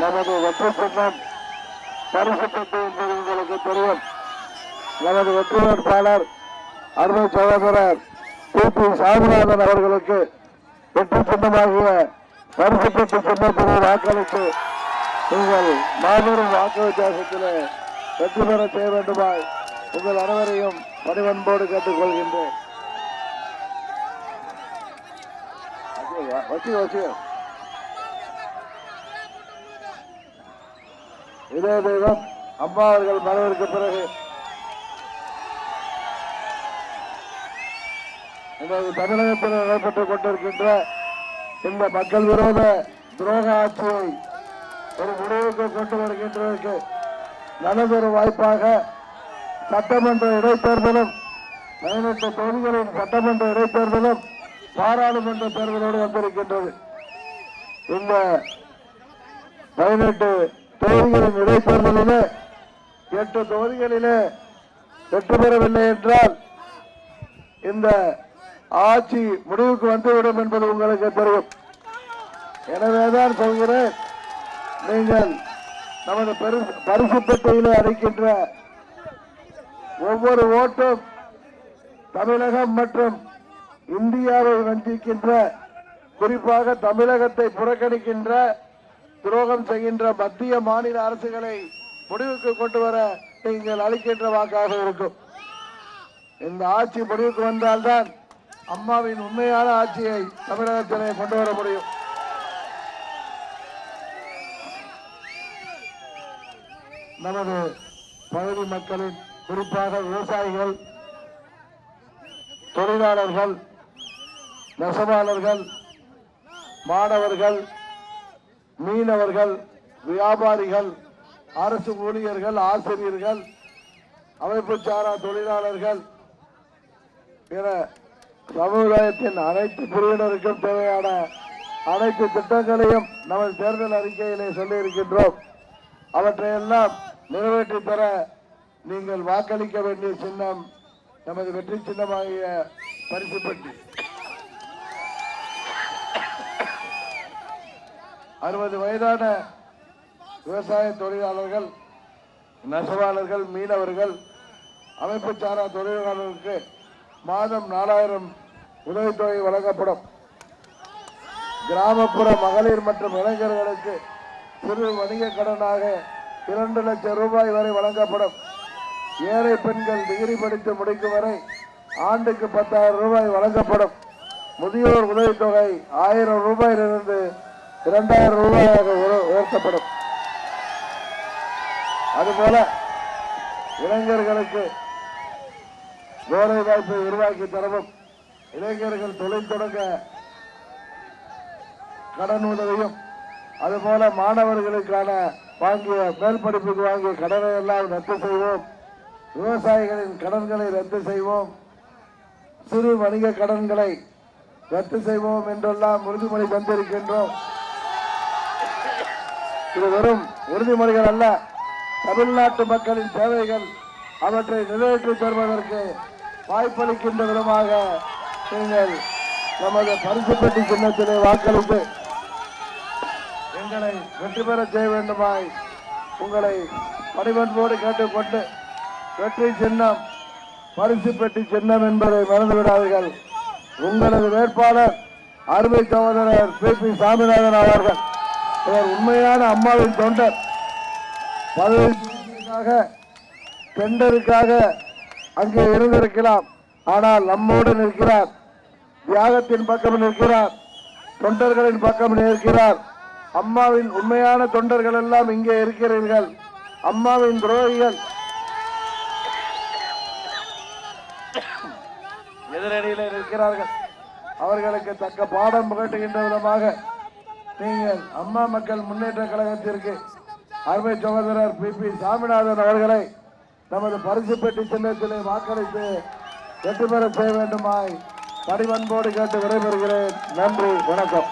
நமது வெற்றி சின்னம் பரிசுத்தட்டு என்பது உங்களுக்கு தெரியும். நமது வெற்றி வேட்பாளர் அருமை சகோதரர் பி. பி. சாமிநாதன் அவர்களுக்கு வெற்றி சின்னமாகிய பரிசுப்பட்டு சின்னத்தினை வாக்களித்து நீங்கள் மாபெரும் வாக்கு வித்தியாசத்தில் வெற்றி பெற செய்ய வேண்டுமாய் உங்கள் அனைவரையும் பணிவன்போடு கேட்டுக்கொள்கின்றேன். வச்சு வச்சு இதே தெய்வம் அம்மா அவர்கள் மறைவிற்கு பிறகு. இன்றைக்கு தமிழகத்தில் நடைபெற்றுக் கொண்டிருக்கின்ற இந்த மக்கள் விரோத துரோக ஆட்சியை ஒரு முடிவுக்கு கொண்டு வருகின்றதற்கு நல்லதொரு வாய்ப்பாக சட்டமன்ற இடைத்தேர்தலும் பதினெட்டு தொகுதிகளின் சட்டமன்ற இடைத்தேர்தலும் பாராளுமன்ற தேர்தலோடு வந்திருக்கின்றது. இந்த பதினெட்டு தொகுதிகளின் இடைத்தேர்தலிலே எட்டு தொகுதிகளிலே வெற்றி பெறவில்லை என்றால் இந்த ஆட்சி முடிவுக்கு வந்துவிடும் என்பது உங்களுக்கு தெரியும். எனவேதான் சொல்கிறேன் நீங்கள் நமது பரிசு பெட்டியிலே அளிக்கின்ற ஒவ்வொரு ஓட்டும் தமிழகம் மற்றும் இந்தியாவை வஞ்சிக்கின்ற குறிப்பாக தமிழகத்தை புறக்கணிக்கின்ற துரோகம் செய்கின்ற மத்திய மாநில அரசுகளை முடிவுக்கு கொண்டு வர நீங்கள் அளிக்கின்ற வாக்காக இருக்கும். இந்த ஆட்சி முடிவுக்கு வந்தால்தான் அம்மாவின் உண்மையான ஆட்சியை தமிழகத்திலே கொண்டு வர முடியும். நமது பகுதி மக்களின் குறிப்பாக விவசாயிகள் தொழிலாளர்கள் நெசவாளர்கள் மாணவர்கள் மீனவர்கள் வியாபாரிகள் அரசு ஊழியர்கள் ஆசிரியர்கள் அமைப்பு சாரா தொழிலாளர்கள் பிற சமுதாயத்தின் அனைத்து பிரிவினருக்கும் தேவையான அனைத்து திட்டங்களையும் நமது தேர்தல் அறிக்கையிலே சொல்லியிருக்கின்றோம். அவற்றையெல்லாம் நிறைவேற்றி தர நீங்கள் வாக்களிக்க வேண்டிய சின்னம் நமது வெற்றி சின்னமாகிய பரிசு பெட்டி அறுபது வயதான விவசாய தொழிலாளர்கள் நெசவாளர்கள் மீனவர்கள் அமைப்பு சாரா தொழிலாளர்களுக்கு மாதம் நாலாயிரம் உதவித்தொகை வழங்கப்படும். கிராமப்புற மகளிர் மற்றும் இளைஞர்களுக்கு சிறு வணிக கடனாக இரண்டு லட்சம் ரூபாய் வரை வழங்கப்படும். ஏழை பெண்கள் டிகிரி படித்து முடிக்கும் வரை ஆண்டுக்கு பத்தாயிரம் ரூபாய் வழங்கப்படும். முதியோர் உதவித்தொகை ஆயிரம் ரூபாயிலிருந்து இரண்டாயிரம் ரூபாயாக உயர்த்தப்படும். அதுபோல இளைஞர்களுக்கு வேலை வாய்ப்பை உருவாக்கி தரவும் இளைஞர்கள் தொழில் தொடங்க கடன் உதவியும் அதுபோல மாணவர்களுக்கான வாங்கிய மேல் படிப்புக்கு வாங்கிய கடனை எல்லாம் ரத்து செய்வோம். விவசாயிகளின் கடன்களை ரத்து செய்வோம். சிறு வணிக கடன்களை ரத்து செய்வோம் என்றெல்லாம் உறுதிமொழி தந்திருக்கின்றோம். இது வெறும் உறுதிமொழிகள் அல்ல. தமிழ்நாட்டு மக்களின் தேவைகள் அவற்றை நிறைவேற்றி தருவதற்கு வாய்ப்பளிக்கின்ற விதமாக நீங்கள் நமது பரிசுப்பட்டி சின்னத்திலே வாக்களித்து எங்களை வெற்றி பெற செய்ய வேண்டுமாய் உங்களை பணிவன்போடு கேட்டுக்கொண்டு வெற்றி சின்னம் பரிசு பெட்டி சின்னம் என்பதை மறந்துவிடாதீர்கள். உங்களது வேட்பாளர் அருமை சகோதரர் பி பி சாமிநாதன் அவர்கள். இவர் உண்மையான அம்மாவின் தொண்டர். பதவிக்காக டெண்டருக்காக அங்கே இருந்திருக்கலாம். ஆனால் நம்மோடு நிற்கிறார். தியாகத்தின் பக்கம் நிற்கிறார். தொண்டர்களின் பக்கம் நிற்கிறார். அம்மாவின் உண்மையான தொண்டர்கள் எல்லாம் இங்கே இருக்கிறீர்கள். அம்மாவின் துரோகிகள். எதிரணியில் நிற்கிறார்கள் அவர்களுக்கு தக்க பாடம் புகட்டுகின்ற விதமாக நீங்கள் அம்மா மக்கள் முன்னேற்ற கழகத்திற்கு அருமை சகோதரர் பி. பி. சாமிநாதன் அவர்களை நமது பரிசு பெட்டி சின்னத்திலே வாக்களித்து வெற்றி பெற செய்ய வேண்டுமாய் பணிவன்போடு கேட்டு விடைபெறுகிறேன். நன்றி வணக்கம்.